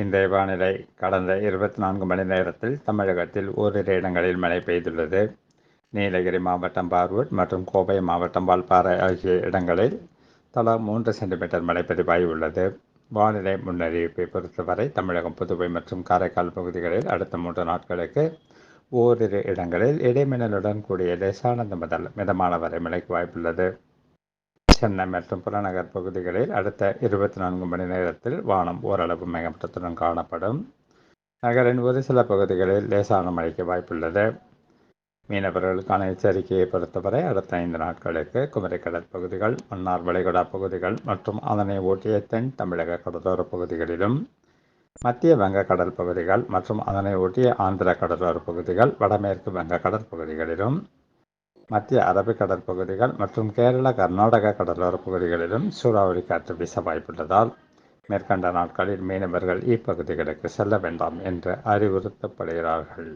இன்றைய வானிலை கடந்த இருபத்தி நான்கு மணி நேரத்தில் தமிழகத்தில் ஓரிரு இடங்களில் மழை பெய்துள்ளது. நீலகிரி மாவட்டம் பார்வூர் மற்றும் கோவை மாவட்டம் வால்பாறை ஆகிய இடங்களில் தலா மூன்று சென்டிமீட்டர் மழை பதிவாகியுள்ளது வானிலை முன்னறிவிப்பை பொறுத்தவரை தமிழகம் புதுவை மற்றும் காரைக்கால் பகுதிகளில் அடுத்த மூன்று நாட்களுக்கு ஓரிரு இடங்களில் இடைமின்னலுடன் கூடிய லேசானது முதல் மிதமான வரை மழைக்கு வாய்ப்புள்ளது. சென்னை மற்றும் புறநகர் பகுதிகளில் அடுத்த இருபத்தி நான்கு மணி நேரத்தில் வானம் ஓரளவு மேகமூட்டத்துடன் காணப்படும். நகரின் ஒரு சில பகுதிகளில் லேசான மழைக்கு வாய்ப்புள்ளது. மீனவர்களுக்கான எச்சரிக்கையை பொறுத்தவரை அடுத்த ஐந்து நாட்களுக்கு குமரி பகுதிகள் மன்னார் வளைகுடா பகுதிகள் மற்றும் அதனை ஒட்டிய தென் தமிழக கடலோர பகுதிகளிலும் மத்திய வங்க கடல் பகுதிகள் மற்றும் அதனை ஒட்டிய ஆந்திர கடலோர பகுதிகள் வடமேற்கு வங்க பகுதிகளிலும் மத்திய அரபிக் கடற்பகுதிகள் மற்றும் கேரள கர்நாடக கடலோர பகுதிகளிலும் சூறாவளி காற்று வீச வாய்ப்புள்ளதால் மேற்கண்ட நாட்களில் மீனவர்கள் இப்பகுதிகளுக்கு செல்ல வேண்டாம் என்று அறிவுறுத்தப்படுகிறார்கள்.